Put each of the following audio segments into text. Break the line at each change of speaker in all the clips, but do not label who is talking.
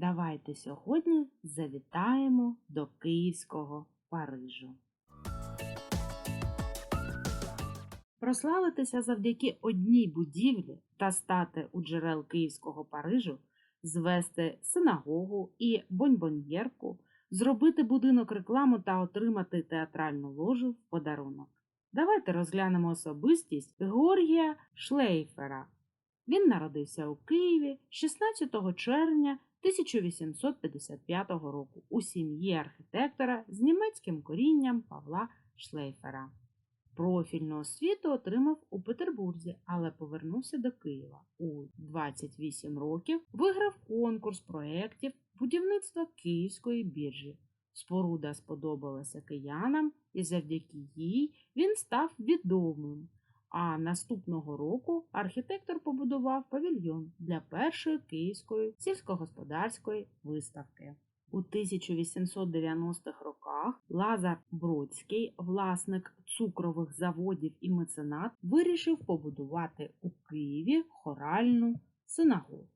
Давайте сьогодні завітаємо до Київського Парижу. Прославитися завдяки одній будівлі та стати у джерел Київського Парижу, звести синагогу і боньбоньєрку, зробити будинок рекламу та отримати театральну ложу в подарунок. Давайте розглянемо особистість Георгія Шлейфера. Він народився у Києві 16 червня 1855 року у сім'ї архітектора з німецьким корінням Павла Шлейфера. Профільну освіту отримав у Петербурзі, але повернувся до Києва. У 28 років виграв конкурс проєктів будівництва Київської біржі. Споруда сподобалася киянам, і завдяки їй він став відомим. А наступного року архітектор побудував павільйон для першої київської сільськогосподарської виставки. У 1890-х роках Лазар Бродський, власник цукрових заводів і меценат, вирішив побудувати у Києві хоральну синагогу.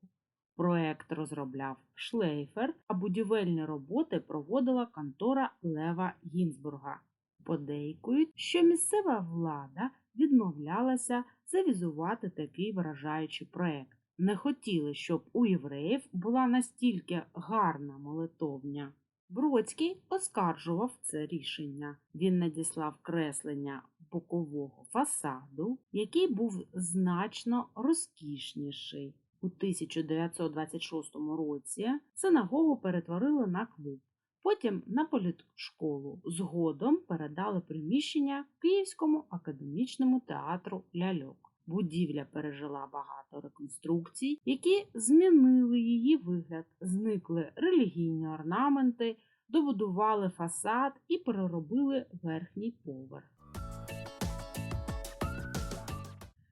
Проект розробляв Шлейфер, а будівельні роботи проводила контора Лева Гінзбурга. Подейкують, що місцева влада відмовлялася завізувати такий вражаючий проект. Не хотіли, щоб у євреїв була настільки гарна молитовня. Бродський оскаржував це рішення. Він надіслав креслення бокового фасаду, який був значно розкішніший. У 1926 році синагогу перетворили на клуб, потім на політшколу. Згодом передали приміщення Київському академічному театру Ляльок. Будівля пережила багато реконструкцій, які змінили її вигляд, зникли релігійні орнаменти, добудували фасад і переробили верхній поверх.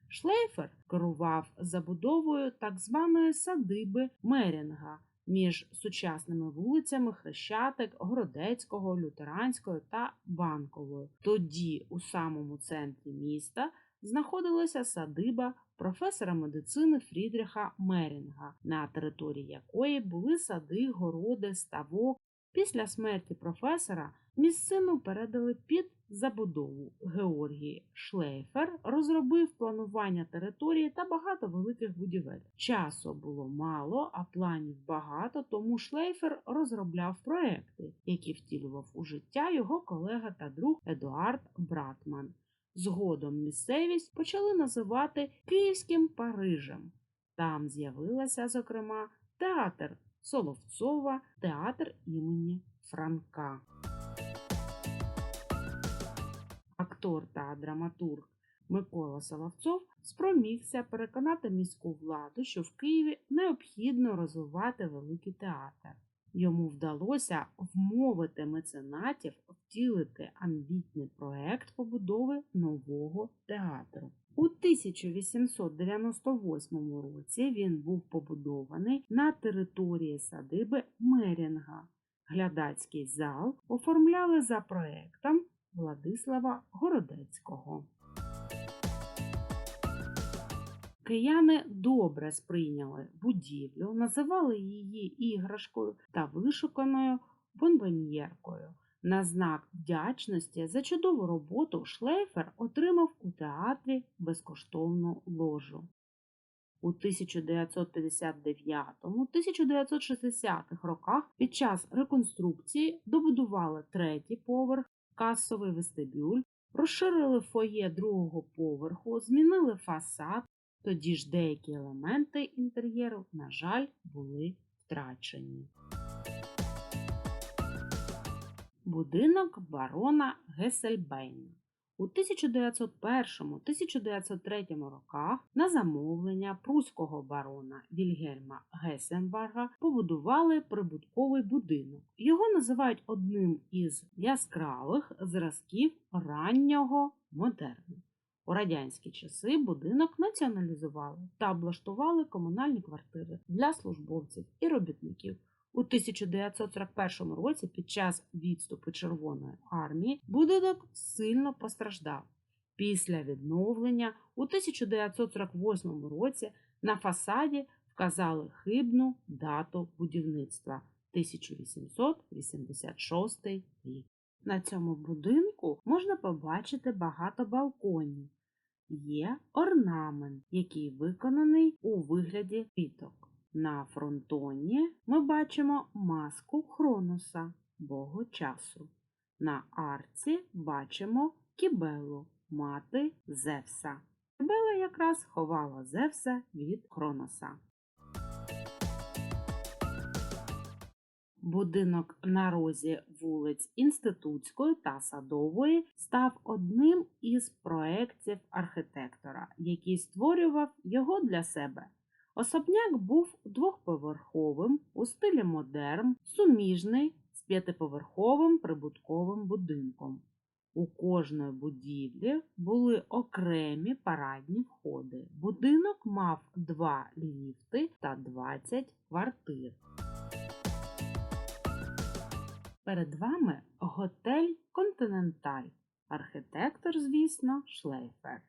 Шлейфер керував забудовою так званої садиби Мерінга між сучасними вулицями Хрещатик, Городецького, Лютеранської та Банкової. Тоді у самому центрі міста знаходилася садиба професора медицини Фрідріха Мерінга, на території якої були сади, городи, ставок. Після смерті професора місцину передали під забудову. Георгій Шлейфер розробив планування території та багато великих будівель. Часу було мало, а планів багато, тому Шлейфер розробляв проекти, які втілював у життя його колега та друг Едуард Братман. Згодом місцевість почали називати Київським Парижем. Там з'явилася, зокрема, театр Соловцова, театр імені Франка. Актор та драматург Микола Соловцов спромігся переконати міську владу, що в Києві необхідно розвивати великий театр. Йому вдалося вмовити меценатів втілити амбітний проект побудови нового театру. У 1898 році він був побудований на території садиби Мерінга. Глядацький зал оформляли за проектом Владислава Городецького. Кияни добре сприйняли будівлю, називали її іграшкою та вишуканою бонбоньєркою. На знак вдячності за чудову роботу Шлейфер отримав у театрі безкоштовну ложу. У 1959-1960 роках під час реконструкції добудували третій поверх, касовий вестибюль, розширили фоє другого поверху, змінили фасад, тоді ж деякі елементи інтер'єру, на жаль, були втрачені. Будинок барона Гесельбейна. У 1901-1903 роках на замовлення прусського барона Вільгельма Гесенбарга побудували прибутковий будинок. Його називають одним із яскравих зразків раннього модерну. У радянські часи будинок націоналізували та облаштували комунальні квартири для службовців і робітників. У 1941 році під час відступу Червоної армії будинок сильно постраждав. Після відновлення у 1948 році на фасаді вказали хибну дату будівництва 1886 рік. На цьому будинку можна побачити багато балконів. Є орнамент, який виконаний у вигляді квіток. На фронтоні ми бачимо маску Хроноса, богу часу. На арці бачимо кібелу, мати Зевса. Кібела якраз ховала Зевса від Хроноса. Будинок на розі вулиць Інститутської та Садової став одним із проєктів архітектора, який створював його для себе. Особняк був двохповерховим у стилі модерн, суміжний з п'ятиповерховим прибутковим будинком. У кожної будівлі були окремі парадні входи. Будинок мав два ліфти та 20 квартир. Перед вами готель Континенталь. Архітектор, звісно, Шлейфер.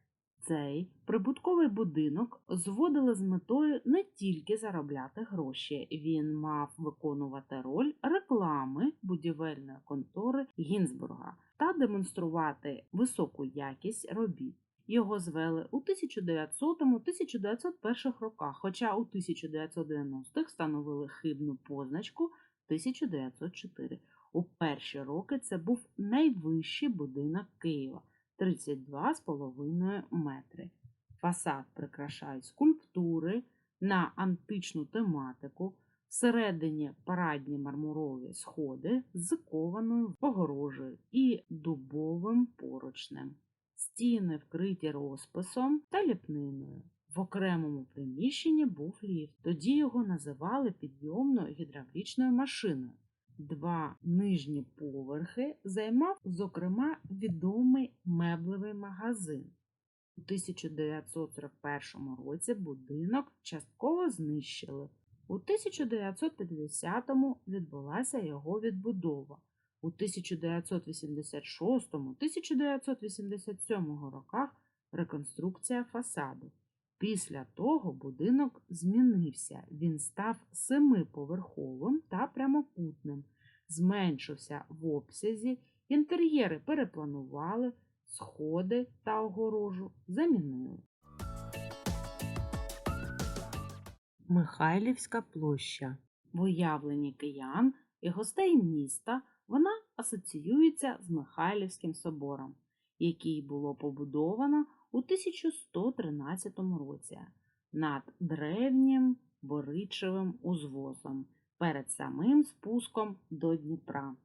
Цей прибутковий будинок зводили з метою не тільки заробляти гроші, він мав виконувати роль реклами будівельної контори Гінзбурга та демонструвати високу якість робіт. Його звели у 1900-1901 роках, хоча у 1990-х встановили хибну позначку 1904. У перші роки це був найвищий будинок Києва 32,5 метри. Фасад прикрашають скульптури на античну тематику, всередині парадні мармурові сходи з кованою огорожею і дубовим поручнем. Стіни вкриті розписом та ліпниною. В окремому приміщенні був ліфт, тоді його називали підйомною гідравлічною машиною. Два нижні поверхи займав, зокрема, відомий меблевий магазин. У 1941 році будинок частково знищили. У 1950-му відбулася його відбудова. У 1986-1987 роках реконструкція фасаду. Після того будинок змінився. Він став семиповерховим та прямокутним, зменшився в обсязі, інтер'єри перепланували, сходи та огорожу замінили. Михайлівська площа. В уявленні киян і гостей міста вона асоціюється з Михайлівським собором, який було побудовано у 1113 році над древнім Боричевим узвозом перед самим спуском до Дніпра.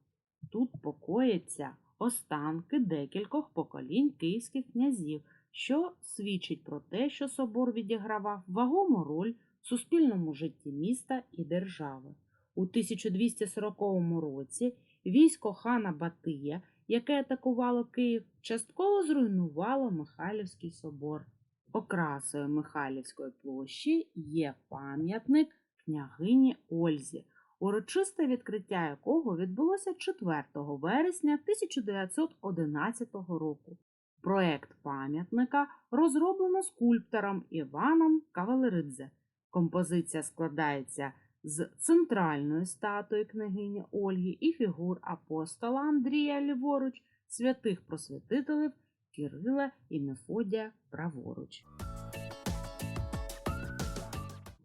Тут покояться останки декількох поколінь київських князів, що свідчить про те, що собор відігравав вагому роль в суспільному житті міста і держави. У 1240 році військо хана Батия яке атакувало Київ, частково зруйнувало Михайлівський собор. Окрасою Михайлівської площі є пам'ятник княгині Ользі, урочисте відкриття якого відбулося 4 вересня 1911 року. Проект пам'ятника розроблено скульптором Іваном Кавалеридзе. Композиція складається з центральної статуї княгині Ольги і фігур апостола Андрія ліворуч, святих просвятителів Кирила і Мефодія праворуч.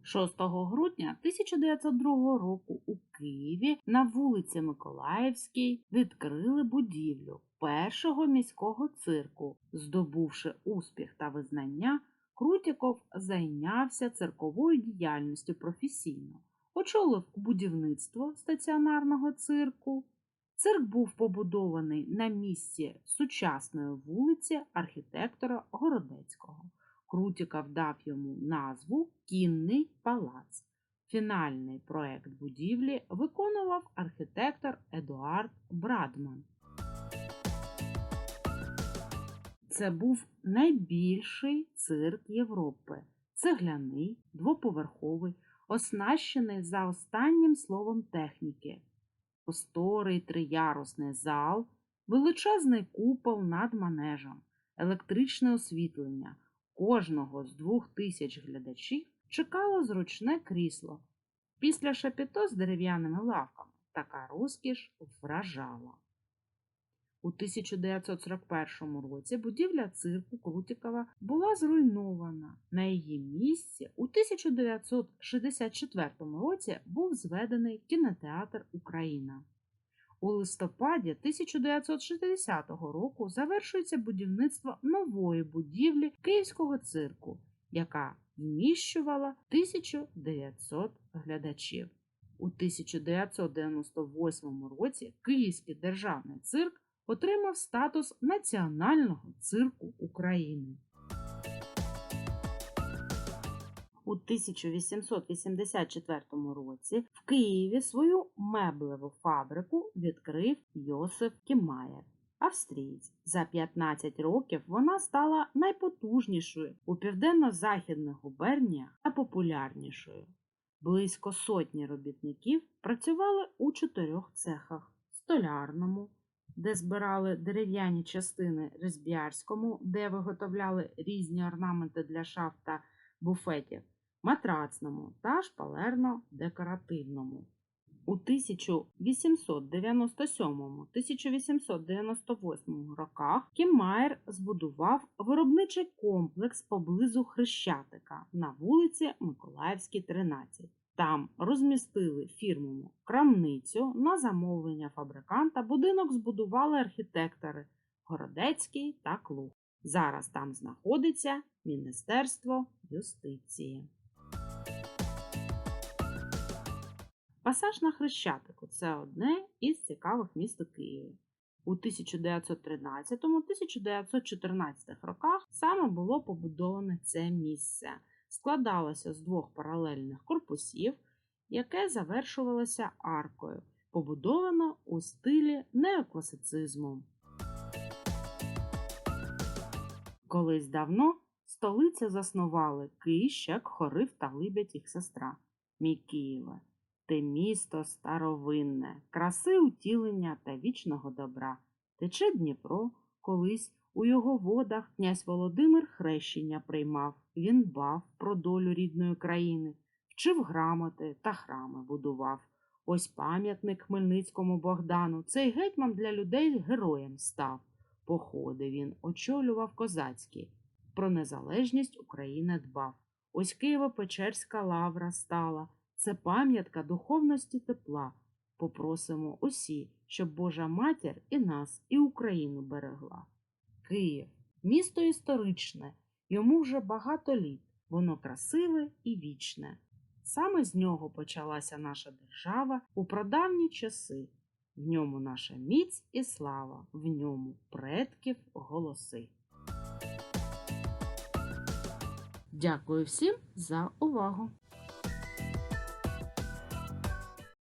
6 грудня 1902 року у Києві на вулиці Миколаївській відкрили будівлю першого міського цирку. Здобувши успіх та визнання, Крутіков зайнявся цирковою діяльністю професійно очолив будівництво стаціонарного цирку. Цирк був побудований на місці сучасної вулиці архітектора Городецького. Крутіков дав йому назву Кінний палац. Фінальний проект будівлі виконував архітектор Едуард Брадман. Це був найбільший цирк Європи. Цегляний, двоповерховий, оснащений за останнім словом техніки. Просторий триярусний зал, величезний купол над манежем, електричне освітлення. Кожного з двох тисяч глядачів чекало зручне крісло. Після шапіто з дерев'яними лавками така розкіш вражала. У 1941 році будівля цирку Крутікова була зруйнована. На її місці у 1964 році був зведений кінотеатр Україна. У листопаді 1960 року завершується будівництво нової будівлі Київського цирку, яка вміщувала 1900 глядачів. У 1998 році Київський державний цирк отримав статус Національного цирку України. У 1884 році в Києві свою меблеву фабрику відкрив Йосиф Кімаєр, австрієць. За 15 років вона стала найпотужнішою у південно-західних губерніях та популярнішою. Близько сотні робітників працювали у чотирьох цехах: столярному, де збирали дерев'яні частини Резб'ярському, де виготовляли різні орнаменти для шаф та буфетів, матрацному та шпалерно-декоративному. У 1897-1898 роках Кіммайер збудував виробничий комплекс поблизу Хрещатика на вулиці Миколаївській, 13. Там розмістили фірмову крамницю на замовлення фабриканта. Будинок збудували архітектори Городецький та Клух. Зараз там знаходиться Міністерство юстиції. Пасаж на Хрещатику це одне із цікавих міст Києві. У 1913-1914 роках саме було побудоване це місце. Складалося з двох паралельних корпусів, яке завершувалося аркою, побудовано у стилі неокласицизму. Колись давно столицю заснували Кищак, Хорив та Либідь їх сестра. Мій Києве, ти місто старовинне, краси утілення та вічного добра. Тече Дніпро, колись у його водах князь Володимир хрещення приймав. Він бав про долю рідної країни, вчив грамоти та храми будував. Ось пам'ятник Хмельницькому Богдану. Цей гетьман для людей героєм став. Походи він очолював козацькі, про незалежність України дбав. Ось Києво-Печерська лавра стала. Це пам'ятка духовності тепла. Попросимо усі, щоб Божа матір і нас, і Україну берегла. Київ місто історичне, йому вже багато літ, воно красиве і вічне. Саме з нього почалася наша держава у прадавні часи. В ньому наша міць і слава, в ньому предків голоси. Дякую всім за увагу!